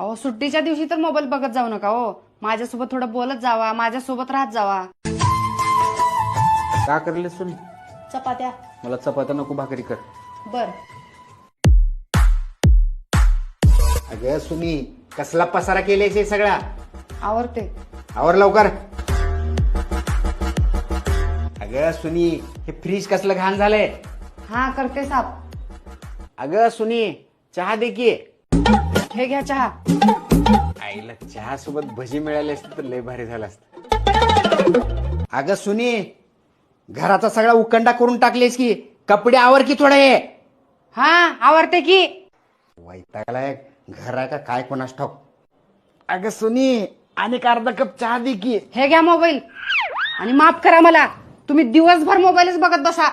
अहो सुट्टीच्या दिवशी तर मोबाईल बघत जाऊ नका हो. माझ्यासोबत थोडं बोलत जावा माझ्यासोबत राहत जावा. का करले सुन चपात्या. मला चपात्या नको भाकरी कर. बर. अगं सुनी कसला पसारा केलायस हे सगळा? आवडते आवर लवकर. अगं सुनी हे फ्रीज कसलं घाण झालंय? हा करते साप. अगं सुनी चहा दे की. हे घ्या चहा. आईला चहा सोबत भजी मिळाली असती तर लय भारी झालं असत. अगं सुनी घराचा सगळा उकंडा करून टाकलेस की कपडे आवर की थोडं? हे हा आवडते की. वैतागलाय घर आहे का काय कोणास ठाऊक? अगं सुनी आणि अर्धा कप चहा दे की. हे घ्या मोबाईल. आणि माफ करा मला तुम्ही दिवसभर मोबाईलच बघत बसा.